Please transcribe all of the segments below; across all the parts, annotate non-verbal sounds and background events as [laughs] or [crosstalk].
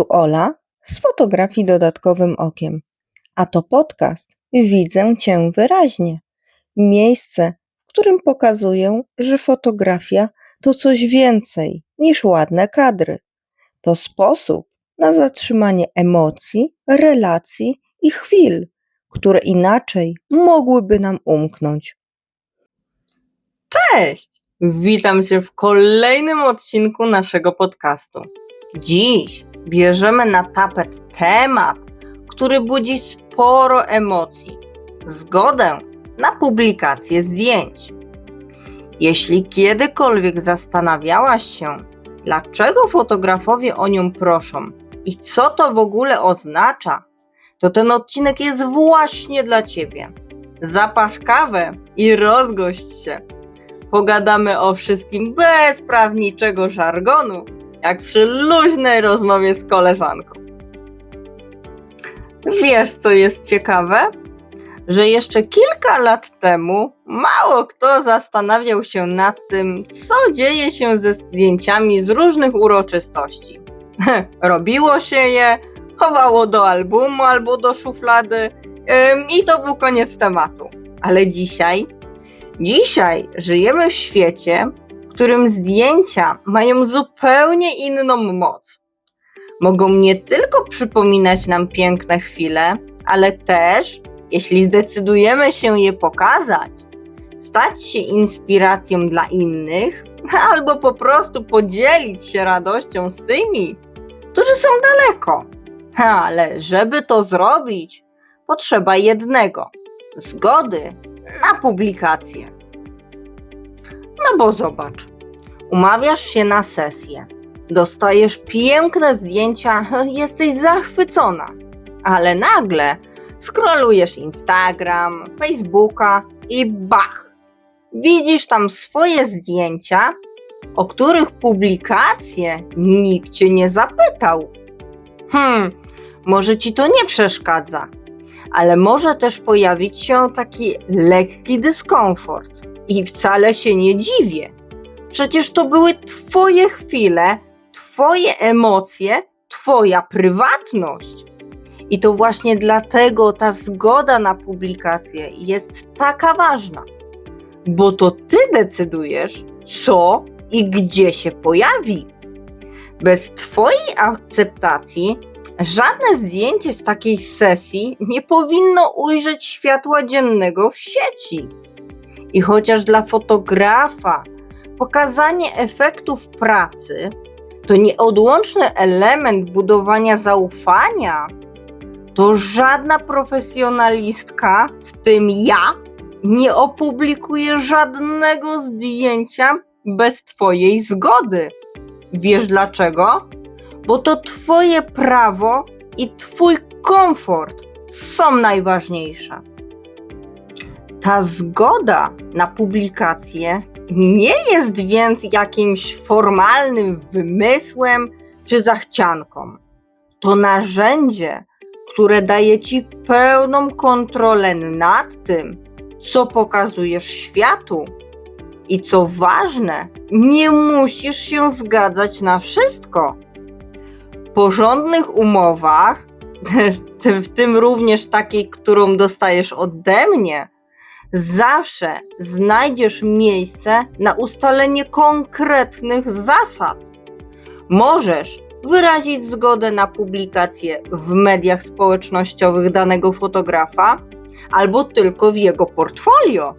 Tu Ola z fotografii dodatkowym okiem. A to podcast Widzę Cię wyraźnie. Miejsce, w którym pokazuję, że fotografia to coś więcej niż ładne kadry. To sposób na zatrzymanie emocji, relacji i chwil, które inaczej mogłyby nam umknąć. Cześć! Witam Cię w kolejnym odcinku naszego podcastu. Dziś bierzemy na tapet temat, który budzi sporo emocji zgodę na publikację zdjęć. Jeśli kiedykolwiek zastanawiałaś się, dlaczego fotografowie o nią proszą i co to w ogóle oznacza, to ten odcinek jest właśnie dla Ciebie. Zapasz kawę i rozgość się pogadamy o wszystkim bez prawniczego żargonu, jak przy luźnej rozmowie z koleżanką. Wiesz, co jest ciekawe? Że jeszcze kilka lat temu mało kto zastanawiał się nad tym, co dzieje się ze zdjęciami z różnych uroczystości. [laughs] Robiło się je, chowało do albumu albo do szuflady i to był koniec tematu. Ale dzisiaj Dzisiaj żyjemy w świecie, w którym zdjęcia mają zupełnie inną moc. Mogą nie tylko przypominać nam piękne chwile, ale też, jeśli zdecydujemy się je pokazać, stać się inspiracją dla innych, [laughs] albo po prostu podzielić się radością z tymi, którzy są daleko. Ale żeby to zrobić, potrzeba jednego zgody na publikację. No bo zobacz, umawiasz się na sesję, dostajesz piękne zdjęcia, [laughs] jesteś zachwycona, ale nagle scrollujesz Instagram, Facebooka i bach! Widzisz tam swoje zdjęcia, o których publikację nikt cię nie zapytał. Hmm, może ci to nie przeszkadza, ale może też pojawić się taki lekki dyskomfort. I wcale się nie dziwię. Przecież to były Twoje chwile, Twoje emocje, Twoja prywatność. I to właśnie dlatego ta zgoda na publikację jest taka ważna, bo to Ty decydujesz, co i gdzie się pojawi. Bez Twojej akceptacji żadne zdjęcie z takiej sesji nie powinno ujrzeć światła dziennego w sieci. I chociaż dla fotografa pokazanie efektów pracy to nieodłączny element budowania zaufania, to żadna profesjonalistka, w tym ja, nie opublikuje żadnego zdjęcia bez Twojej zgody. Wiesz dlaczego? Bo to Twoje prawo i Twój komfort są najważniejsze. Ta zgoda na publikację nie jest więc jakimś formalnym wymysłem czy zachcianką. To narzędzie, które daje ci pełną kontrolę nad tym, co pokazujesz światu. I co ważne, nie musisz się zgadzać na wszystko. Porządnych umowach, [laughs] w tym również takiej, którą dostajesz ode mnie, zawsze znajdziesz miejsce na ustalenie konkretnych zasad. Możesz wyrazić zgodę na publikację w mediach społecznościowych danego fotografa albo tylko w jego portfolio.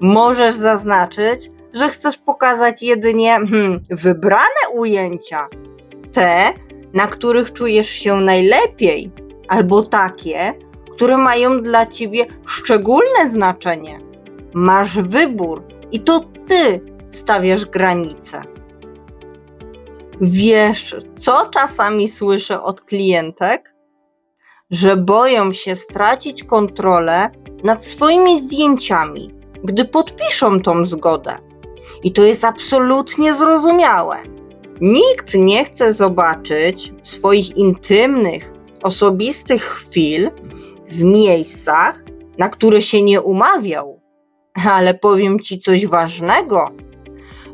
Możesz zaznaczyć, że chcesz pokazać jedynie hmm, wybrane ujęcia, te, na których czujesz się najlepiej, albo takie, które mają dla ciebie szczególne znaczenie. Masz wybór i to ty stawiasz granice. Wiesz, co czasami słyszę od klientek? Że boją się stracić kontrolę nad swoimi zdjęciami, gdy podpiszą tą zgodę. I to jest absolutnie zrozumiałe. Nikt nie chce zobaczyć swoich intymnych, osobistych chwil w miejscach, na które się nie umawiał. Ale powiem ci coś ważnego.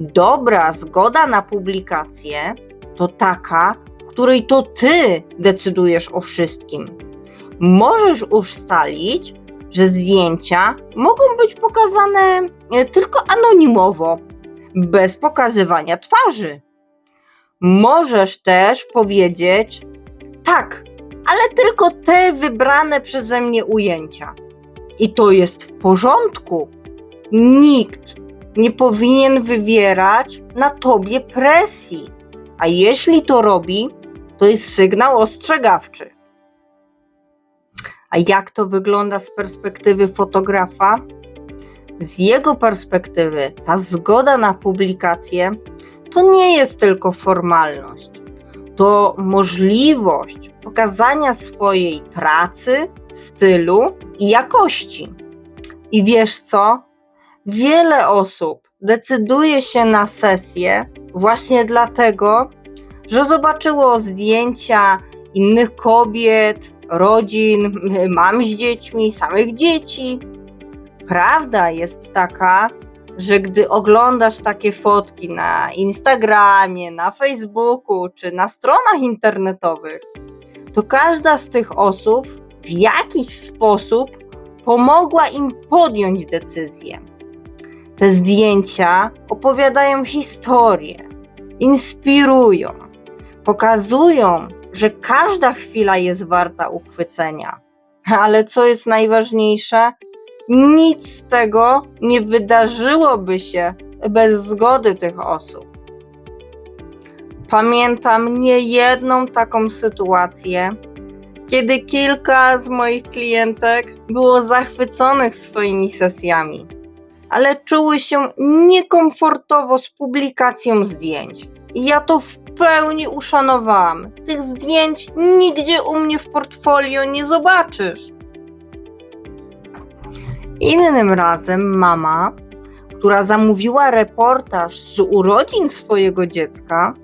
Dobra zgoda na publikację to taka, w której to ty decydujesz o wszystkim. Możesz ustalić, że zdjęcia mogą być pokazane e, tylko anonimowo, bez pokazywania twarzy. Możesz też powiedzieć: tak, ale tylko te wybrane przeze mnie ujęcia. I to jest w porządku. Nikt nie powinien wywierać na tobie presji. A jeśli to robi, to jest sygnał ostrzegawczy. A jak to wygląda z perspektywy fotografa? Z jego perspektywy ta zgoda na publikację to nie jest tylko formalność. To możliwość pokazania swojej pracy, stylu i jakości. I wiesz co? Wiele osób decyduje się na sesję właśnie dlatego, że zobaczyło zdjęcia innych kobiet, rodzin, mam z dziećmi, samych dzieci. Prawda jest taka, że gdy oglądasz takie fotki na Instagramie, na Facebooku czy na stronach internetowych, to każda z tych osób w jakiś sposób pomogła im podjąć decyzję. Te zdjęcia opowiadają historię, inspirują, pokazują, że każda chwila jest warta uchwycenia. Ale co jest najważniejsze, nic z tego nie wydarzyłoby się bez zgody tych osób. Pamiętam niejedną taką sytuację, kiedy kilka z moich klientek było zachwyconych swoimi sesjami, ale czuły się niekomfortowo z publikacją zdjęć. I ja to w pełni uszanowałam. Tych zdjęć nigdzie u mnie w portfolio nie zobaczysz. Innym razem mama, która zamówiła reportaż z urodzin swojego dziecka,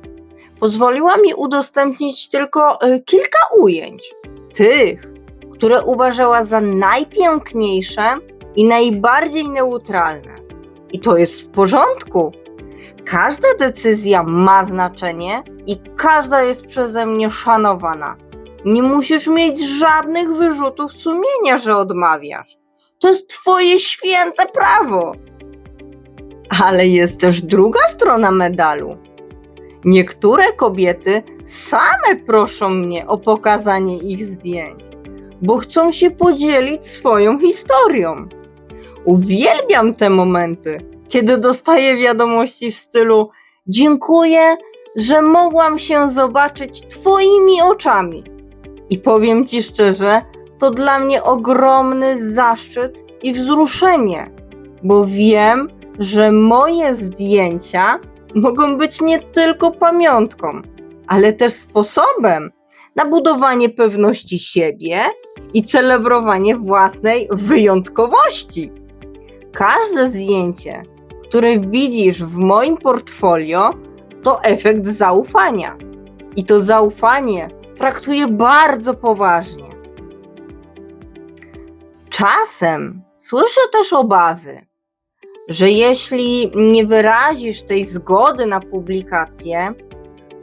pozwoliła mi udostępnić tylko y, kilka ujęć. Tych, które uważała za najpiękniejsze i najbardziej neutralne. I to jest w porządku. Każda decyzja ma znaczenie i każda jest przeze mnie szanowana. Nie musisz mieć żadnych wyrzutów sumienia, że odmawiasz. To jest Twoje święte prawo. Ale jest też druga strona medalu. Niektóre kobiety same proszą mnie o pokazanie ich zdjęć, bo chcą się podzielić swoją historią. Uwielbiam te momenty, kiedy dostaję wiadomości w stylu: Dziękuję, że mogłam się zobaczyć Twoimi oczami. I powiem Ci szczerze, to dla mnie ogromny zaszczyt i wzruszenie, bo wiem, że moje zdjęcia mogą być nie tylko pamiątką, ale też sposobem na budowanie pewności siebie i celebrowanie własnej wyjątkowości. Każde zdjęcie, które widzisz w moim portfolio, to efekt zaufania. I to zaufanie traktuję bardzo poważnie. Czasem słyszę też obawy, że jeśli nie wyrazisz tej zgody na publikację,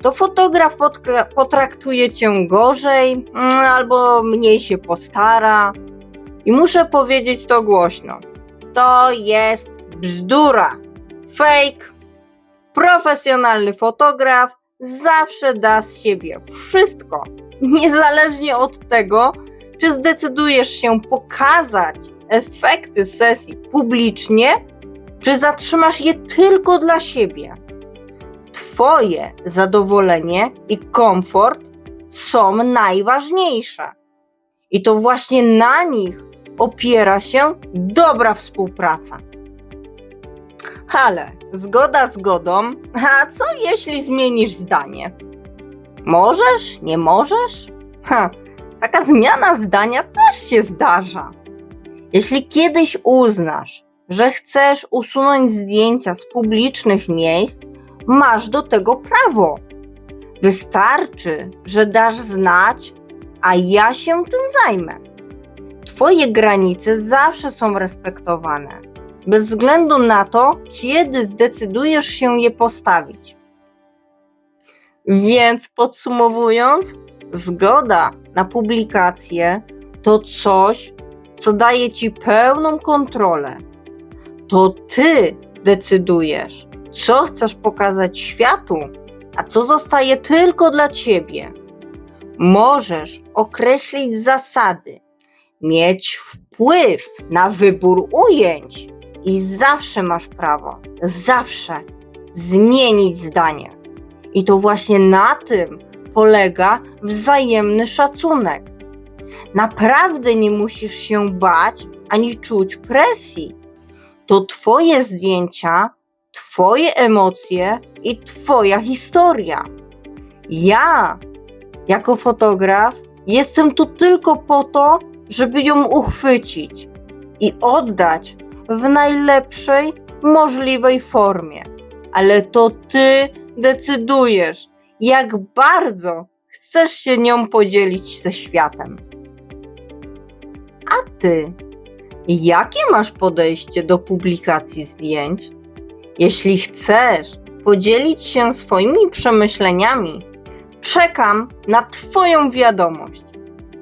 to fotograf potra- potraktuje cię gorzej mm, albo mniej się postara. I muszę powiedzieć to głośno. To jest bzdura. Fake. Profesjonalny fotograf zawsze da z siebie wszystko, niezależnie od tego, czy zdecydujesz się pokazać efekty sesji publicznie, czy zatrzymasz je tylko dla siebie. Twoje zadowolenie i komfort są najważniejsze. I to właśnie na nich opiera się dobra współpraca. Ale zgoda zgodą, a co jeśli zmienisz zdanie? Możesz, nie możesz? Ha, taka zmiana zdania też się zdarza. Jeśli kiedyś uznasz, że chcesz usunąć zdjęcia z publicznych miejsc, masz do tego prawo. Wystarczy, że dasz znać, a ja się tym zajmę. Twoje granice zawsze są respektowane, bez względu na to, kiedy zdecydujesz się je postawić. Więc podsumowując, zgoda na publikację to coś, co daje ci pełną kontrolę. To ty decydujesz, co chcesz pokazać światu, a co zostaje tylko dla ciebie. Możesz określić zasady, mieć wpływ na wybór ujęć i zawsze masz prawo, zawsze zmienić zdanie. I to właśnie na tym polega wzajemny szacunek. Naprawdę nie musisz się bać ani czuć presji. To Twoje zdjęcia, Twoje emocje i Twoja historia. Ja, jako fotograf, jestem tu tylko po to, żeby ją uchwycić i oddać w najlepszej możliwej formie. Ale to Ty decydujesz, jak bardzo chcesz się nią podzielić ze światem. A Ty, jakie masz podejście do publikacji zdjęć? Jeśli chcesz podzielić się swoimi przemyśleniami, czekam na Twoją wiadomość.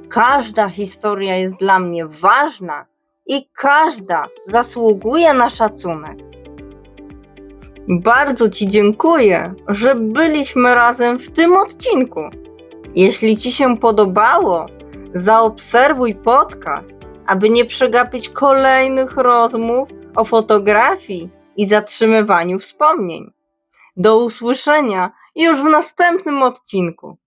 Każda historia jest dla mnie ważna i każda zasługuje na szacunek. Bardzo Ci dziękuję, że byliśmy razem w tym odcinku. Jeśli Ci się podobało, zaobserwuj podcast, aby nie przegapić kolejnych rozmów o fotografii i zatrzymywaniu wspomnień. Do usłyszenia już w następnym odcinku.